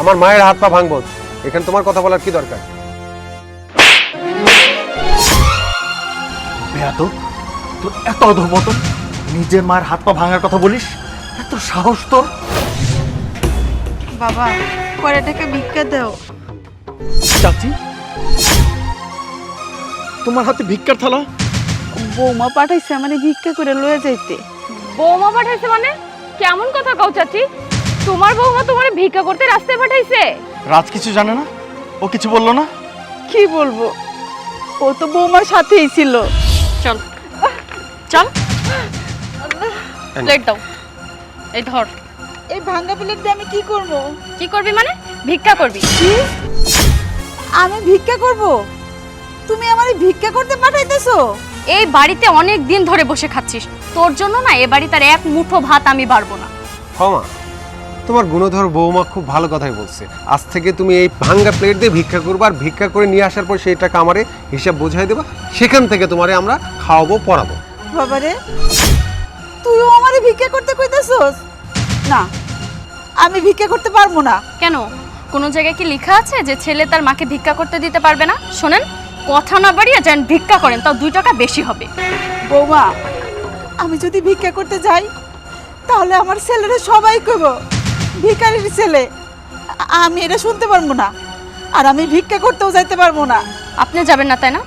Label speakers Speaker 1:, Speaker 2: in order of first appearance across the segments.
Speaker 1: আমার মায়ের হাত পা ভাঙবো। এখানে তোমার কথা বলার কি দরকার?
Speaker 2: বেয়াত তোর এত অধপতন নিজের মায়ের হাত পা ভাঙার কথা বলিস? এত সাহস তোর?
Speaker 3: বাবা কয়টাকে ভিক্ষা দাও।
Speaker 2: চাচি তোমার হাতে ভিক্ষার থালা?
Speaker 3: বৌমা পাঠাইছে মানে ভিক্ষা করে লয়ে যাইতে।
Speaker 4: বৌমা পাঠাইছে মানে? কেমন কথা কও চাচি? তোমার বৌমা তোমার ভিক্ষা করতে রাস্তায় পাঠাইছে?
Speaker 2: রাজ কিছু জানে না? ও কিছু বলল না?
Speaker 3: কি বলব? ও তো বৌমার সাথেই ছিল।
Speaker 4: চল চল। প্লেট দাও এই ধর।
Speaker 3: এই ভাঙ্গা প্লেট দিয়ে আমি কি করব?
Speaker 4: কি করবি মানে? ভিক্ষা করবি।
Speaker 3: কি? আমি ভিক্ষা করব? তুমি আমারে ভিক্ষা করতে পাঠাইতেছো?
Speaker 4: এই বাড়িতে অনেক দিন ধরে বসে খাচ্ছিস। তোর জন্য না এ বাড়িতে আর এক মুঠো ভাত আমি পারব না।
Speaker 1: ক্ষমা তোমার গুণধর বৌমা খুব ভালো কথাই বলছে। আজ থেকে তুমি এই ভাঙ্গা প্লেট দিয়ে ভিক্ষা করব আর ভিক্ষা করে নিয়ে আসার পর সেই টাকা আমারে হিসাব বোঝাই দেবো। সেখান থেকে তোমারে আমরা খাওয়াবো পড়াবো।
Speaker 3: বাবারে তুইও আমারে ভিক্ষা করতে কইতেছস? না আমি ভিক্ষা করতে পারব না।
Speaker 4: কেন? কোনো জায়গায় কি লেখা আছে যে ছেলে তার মাকে ভিক্ষা করতে দিতে পারবে না? শোনেন কথা না বাড়িয়ে যান ভিক্ষা করেন তাও দুই টাকা বেশি হবে।
Speaker 3: বৌমা আমি যদি ভিক্ষা করতে যাই তাহলে আমার ছেলেরা সবাই কইব। ভিখারির ছেলে। আমি এটা শুনতে পারব না। আর আমি ভিক্ষা করতেও যাইতে পারব না।
Speaker 4: আপনি যাবেন না তাই না?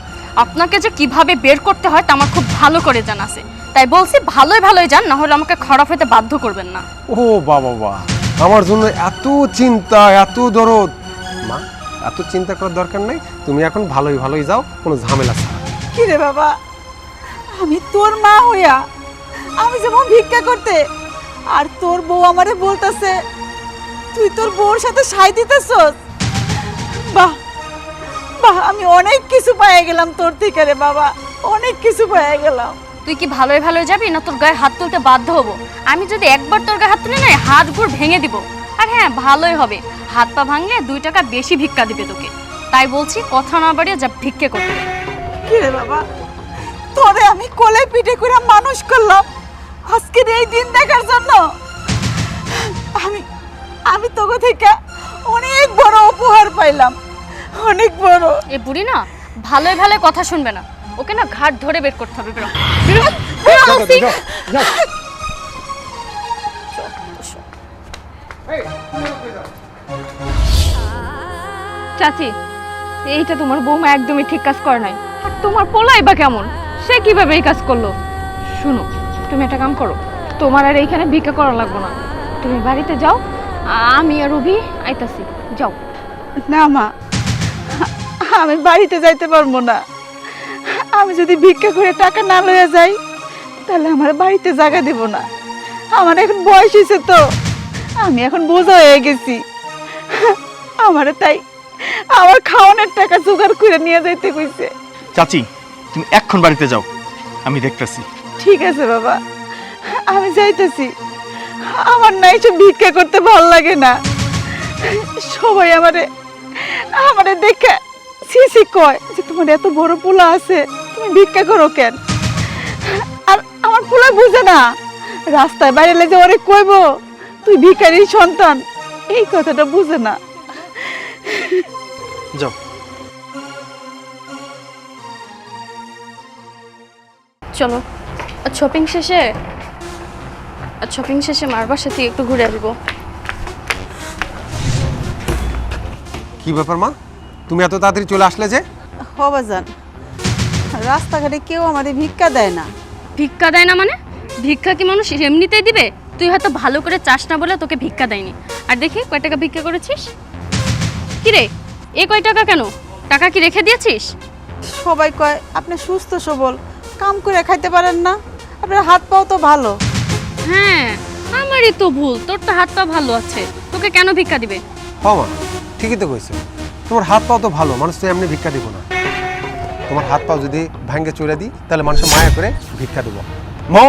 Speaker 4: আপনাকে যে কীভাবে বের করতে হয় তা আমার খুব ভালো করে জানা আছে। তাই বলছি ভালোই ভালোই যান না হলে আমাকে খারাপ হতে বাধ্য করবেন না।
Speaker 1: ও বাবা বা। আমার জন্য এত চিন্তা এত দরদ। মা এত চিন্তা করার দরকার নাই। তুমি এখন ভালোই ভালোই যাও কোনো ঝামেলা ছাড়া।
Speaker 3: কি রে বাবা? আমি তোর মা হইয়া আমি যেমন ভিক্ষা করতে আর তোর বউ আমারে বলতেছে তুই তোর বউর সাথে সাই দিতেছস? বাহ বাহ আমি অনেক কিছু পেয়ে গেলাম তোর থেকে রে বাবা অনেক কিছু পেয়ে গেলাম।
Speaker 4: তুই কি ভালোই ভালোই যাবি না তোর গায়ে হাত তুলতে বাধ্য হব? আমি যদি একবার তোর গায়ে হাত তুলে নাই হাত গুড় ভেঙে দিব। আর হ্যাঁ ভালোই হবে। হাত পা ভাঙলে দুই টাকা বেশি ভিক্ষা দিবে তোকে। তাই বলছি কথা না বাড়িয়ে যা ভিক্ষে করতে।
Speaker 3: কি রে বাবা তোরে আমি কোলে পিঠে করে মানুষ করলাম। আজকের এই দিন দেখার জন্য আমি তোকে থেকে অনেক বড় উপহার পাইলাম। অনেক বড়।
Speaker 4: এ বুড়ি না ভালোই ভালোই কথা শুনবে না। ওকে না ঘাট ধরে বের করতে হবে বেরো। বেরো, বেরো বলছি। চাচি এইটা তোমার বৌমা একদমই ঠিক কাজ করে নাই। আর তোমার পোলাই বা কেমন? সে কীভাবে এই কাজ করল? শুনো তুমি একটা কাম করো। তোমার আর এইখানে ভিক্ষা করা লাগবো না। তুমি বাড়িতে যাও আমি আর রবি আইতাছি। যাও।
Speaker 3: না মা। আমি বাড়িতে যাইতে পারব না। আমি যদি ভিক্ষা করে টাকা না লয়ে যাই তাহলে আমার বাড়িতে জায়গা দেব না। আমার এখন বয়স হয়েছে তো। আমি এখন বোঝা হয়ে গেছি। আমার তাই আমার খাওয়ানোর টাকা জোগাড় করে নিয়ে যাইতে কইছে।
Speaker 2: চাচি তুমি এক্ষণ বাড়িতে যাও। আমি দেখতেছি।
Speaker 3: ঠিক আছে বাবা। আমি যাইতেছি। আমার না এসব ভিক্ষা করতে ভালো লাগে না। সবাই আমারে আমারে দেখে সিসি কয় যে তোমার এত বড় পোলা আছে তুমি ভিক্ষা করো কেন? আর আমার পোলা বুঝে না রাস্তায় বাইরে যে ওরে কইব তুই ভিখারির সন্তান। এই কথাটা বুঝে না।
Speaker 2: যাও।
Speaker 4: চলো শপিং শেষে শপিং শেষে মার বাসা থেকে একটু ঘুরে আসব।
Speaker 1: কি ব্যাপার মা? তুমি এত তাড়াতাড়ি চলে আসলে যে?
Speaker 3: হবাজান রাস্তাঘাটে কেউ আমাদের ভিক্ষা দেয় না।
Speaker 4: ভিক্ষা দেয় না মানে? ভিক্ষা কি মানুষ এমনিতেই দিবে? তুই হয়তো ভালো করে চাস না বলে তোকে ভিক্ষা দেয়নি। আর দেখি কয় টাকা ভিক্ষা করেছিস? কি রে এ কয় টাকা কেন? টাকা কি রেখে দিয়েছিস?
Speaker 3: সবাই কয় আপনি সুস্থ সবল কাম করে খাইতে পারেন না। আপনার হাত পাও তো ভালো।
Speaker 4: হ্যাঁ আমারই তো ভুল তোর তো হাত পা ভালো আছে তোকে কেন ভিক্ষা দিবে?
Speaker 1: হ মা ঠিকই তো কইছো। তোমার হাত পাও তো ভালো মানুষ তো এমনি ভিক্ষা দিব না। তোমার হাত পাও যদি ভাঙ্গে চড়ে দিই তাহলে মানুষের মায়া করে ভিক্ষা দেবো। মো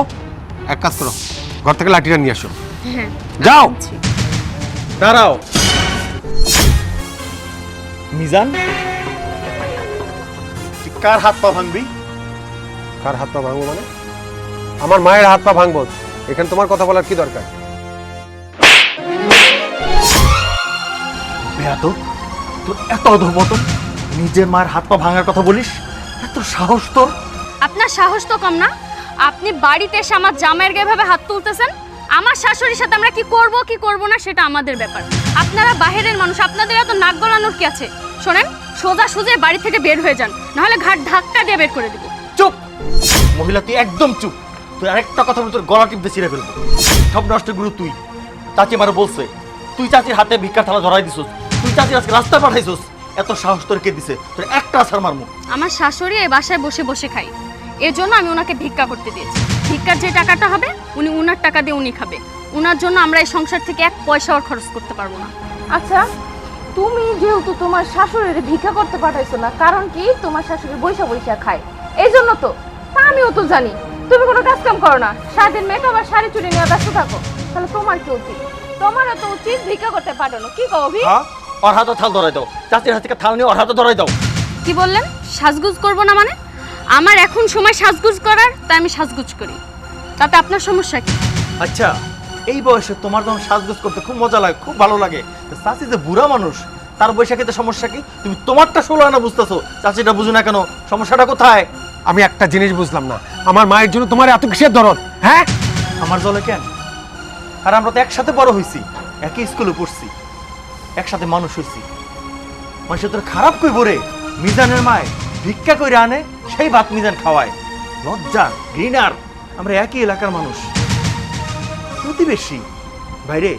Speaker 1: এক কাজ করো ঘর থেকে লাঠিটা নিয়ে আসো।
Speaker 4: হ্যাঁ
Speaker 1: যাও! দাঁড়াও।
Speaker 2: মিজান? কার হাত পা ভাঙবি?
Speaker 1: কার হাত পা ভাঙবো মানে? আমার মায়ের হাত পা ভাঙবো। এখানে তোমার কথা বলার কি দরকার?
Speaker 2: বেয়াদ তোর এত অধপতন নিজের মায়ের হাত পা ভাঙার কথা বলিস? এত সাহস তোর?
Speaker 4: আপনার সাহস তো কম না। আপনি বাড়িতে এসে আমার জামাইয়ের গায়ে ভাবে হাত তুলতেছেন। আমার শাশুড়ির সাথে আমরা কি করব কি করব না সেটা আমাদের ব্যাপার। আপনারা বাইরের মানুষ আপনাদের এত নাক গলানোর কি আছে? শোনেন সোজা সোজা বাড়ি থেকে বের হয়ে যান। নাহলে ঘাট ধাক্কা দিয়ে বের করে দিব।
Speaker 2: চুপ! মহিলা তুই একদম চুপ। তুই আরেকটা কথা বলে তোর গলা টিপতে ছিঁড়ে ফেলব। সব নষ্ট গুরু তুই। চাচি আমার বলছে তুই চাচির হাতে ভিক্ষার থালা ধরাই দিছিস। তুই চাচির আজকে রাস্তায় পাঠাইছিস। এত সাহস তোর কে দিছে? তোর একটা আছার মারমু।
Speaker 4: আমার শাশুড়ি এই বাসায় বসে বসে খাই এর জন্য আমি ওনাকে ভিক্ষা করতে দিয়েছি। ভিক্ষার যে টাকাটা হবে উনি উনার টাকা দিয়ে উনি খাবে। উনার জন্য আমরা এই সংসার থেকে এক পয়সাও খরচ করতে পারব না।
Speaker 5: আচ্ছা তুমি যেহেতু তোমার শাশুড়ির ভিক্ষা করতে পাঠাইছো না কারণ কি? তোমার শাশুড়ি বৈশা বৈশা খায়। এই জন্য তো তা আমিও তো জানি। তুমি কোনো কাজ কাম করো না। সারাদিন মেকআপ আর শাড়ি চুরি নিয়ে ব্যস্ত থাকো। তাহলে তোমার কি উচিত? তোমারও তো উচিত ভিক্ষা করতে পাঠানো কি কও ভি
Speaker 2: হ্যাঁ ওর হাতে থাল ধরাই দাও। চাচির হাত থেকে থাল নিয়ে ওর হাতে ধরাই দাও।
Speaker 4: কি বললেন? সাজগুজ করব না মানে? আমার এখন সময় সাজগুজ করার তাই আমি সাজগুজ করি। তাতে আপনার সমস্যা কি?
Speaker 2: আচ্ছা এই বয়সে তোমার যখন সাজগোজ করতে খুব মজা লাগে খুব ভালো লাগে তো চাচি যে বুড়া মানুষ তার বৈশাখীতে সমস্যা কি? তুমি তোমারটা ষোলো আনা বুঝতেছো চাচিটা বুঝো না কেন সমস্যাটা কোথায়?
Speaker 1: আমি একটা জিনিস বুঝলাম না। আমার মায়ের জন্য তোমার এত কিসের দরদ? হ্যাঁ?
Speaker 2: আমার জলে কেন? আর আমরা তো একসাথে বড় হয়েছি একই স্কুলে পড়ছি, একসাথে মানুষ হয়েছি মানুষের তোর খারাপ কই বরে মিজানের মায় ভিক্ষা করে আনে, সেই ভাত মিজান খাওয়ায়। লজ্জা ঘৃণার আমরা একই এলাকার মানুষ। প্রতিবেশী। ভাইরে,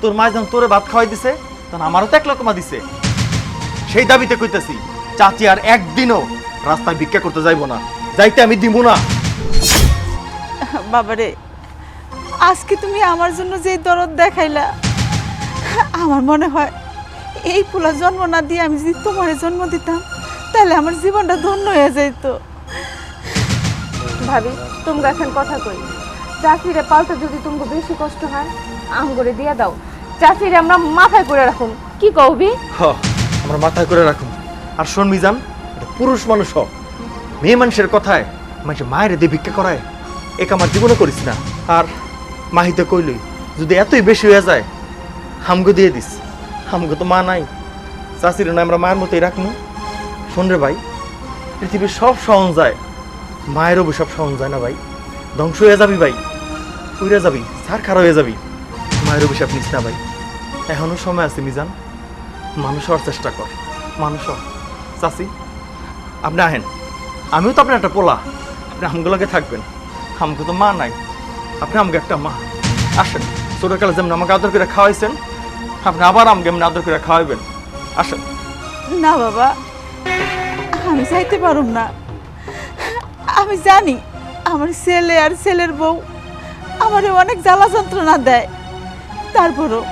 Speaker 2: তোর মা যখন তোরে ভাত খাওয়াই দিছে, তখন আমারও তো এক লোকমা দিছে। সেই দাবিতে কইতেছি, চাচি আর একদিনও রাস্তায় ভিক্ষা করতে যাইবো না। যাইতে আমি দিব না।
Speaker 3: বাবারে আজকে তুমি আমার জন্য যে দরদ দেখাইলা আমার মনে হয় এই পোলা জন্ম না দিয়ে আমি যদি তোমার জন্ম দিতাম তাহলে আমার জীবনটা ধন্য হয়ে যেত
Speaker 5: ভাবি তোমরা এখন কথা কই। চাষিরে পালতে যদি তোমাকে বেশি কষ্ট হয় আম করে দিয়ে দাও। চাষিরে আমরা মাথায় করে রাখুন। কি
Speaker 2: হ আমরা মাথায় করে রাখুন। আর শোন মিজান পুরুষ মানুষ হ মেয়ে মানুষের কথায় মানুষের মায়ের দিয়ে ভিক্ষা করায়, এক আমার জীবনে করিস না। আর মাহিতে কইলই, যদি এতই বেশি হয়ে যায়, হামগো দিয়ে দিস। হামগো তো মা নাই। চাষির না আমরা মায়ের মতোই রাখব শোন রে ভাই, পৃথিবীর সব সহন যায়। মায়ের অভিশাপ সহন যায় না ভাই। ধ্বংস হয়ে যাবি ভাই। উড়ে যাবি সার খারাপ হয়ে যাবি। মায়ের অভিশাপ নিস না ভাই। এখনও সময় আছে মিজান। মানুষ হওয়ার চেষ্টা কর। মানুষ হ। আপনি আহেন। আমিও তো আপনার একটা পোলা। আপনি আমগুলোকে থাকবেন। আমাকে তো মা নাই। আপনি আমাকে একটা মা। আসেন, ছোটকালে যেমন আমাকে আদর করে খাওয়াইছেন, আপনি আবার আমাকে এমনি আদর করে খাওয়াইবেন। আসেন।
Speaker 3: না বাবা, আমি চাইতে পারুম না। আমি জানি আমার ছেলে আর ছেলের বউ আমারে অনেক জ্বালা যন্ত্রণা দেয়। তারপরও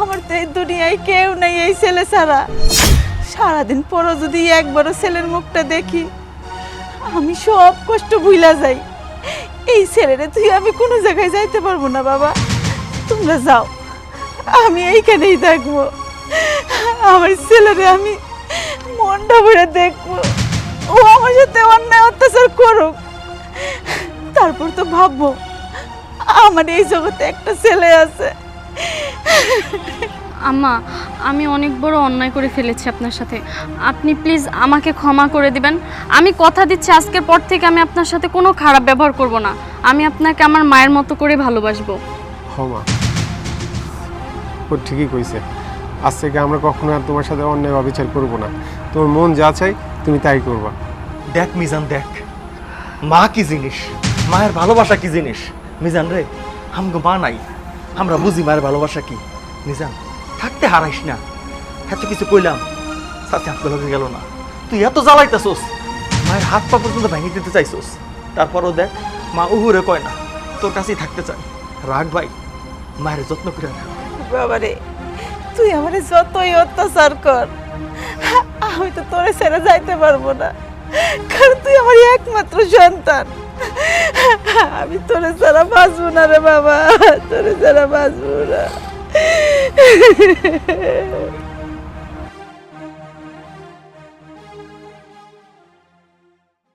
Speaker 3: আমার তো এই দুনিয়ায় কেউ নেই এই ছেলে ছাড়া। সারাদিন পরও যদি একবারও ছেলের মুখটা দেখি, আমি সব কষ্ট ভুইলা যাই। এই ছেলেরে তুই আমি কোনো জায়গায় যাইতে পারব না, বাবা। তোমরা যাও, আমি এইখানেই থাকব। আমার ছেলেরে আমি মনটা ভরে দেখব। ও আমার সাথে অন্যায় অত্যাচার করুক। তারপর তো ভাববো, আমার এই জগতে একটা ছেলে আছে।
Speaker 4: আম্মা আমি অনেক বড় অন্যায় করে ফেলেছি আপনার সাথে। আপনি প্লিজ আমাকে ক্ষমা করে দিবেন। আমি কথা দিচ্ছি আজকের পর থেকে আমি আপনার সাথে কোনো খারাপ ব্যবহার করব না। আমি আপনাকে আমার মায়ের মতো করে ভালোবাসবো।
Speaker 1: ক্ষমা ও ঠিকই কইছে। আজ থেকে আমরা কখনো আর তোমার সাথে অন্যায় অবিচার করব না? তোমার মন যা চাই তুমি তাই করবা।
Speaker 2: দেখ মিজান দেখ। মা কি জিনিস? মায়ের ভালোবাসা কি জিনিস? মিজান রে আমগো মা নাই। আমরা বুঝি মায়ের ভালোবাসা কি। মিজান থাকতে হারাইস না। এত কিছু কইলাম সাথে হাত লগে গেল না। তুই এত জ্বালাইতেছোস, মায়ের হাত পা পর্যন্ত ভেঙে দিতে চাইছোস। তারপরও দেখ, মা উহুরে কয় না, তোর কাছেই থাকতে চায়। রাগ ভাই, মায়ের যত্ন করে রাখ।
Speaker 3: বাবারে, তুই আমার যতই অত্যাচার কর, আমি তো তোরে ছেড়ে যাইতে পারব না। কারণ তুই আমার একমাত্র সন্তান। আমি তোরে ছাড়া বাঁচবো না রে বাবা, তোরে ছাড়া বাঁচবো না। Hehehehe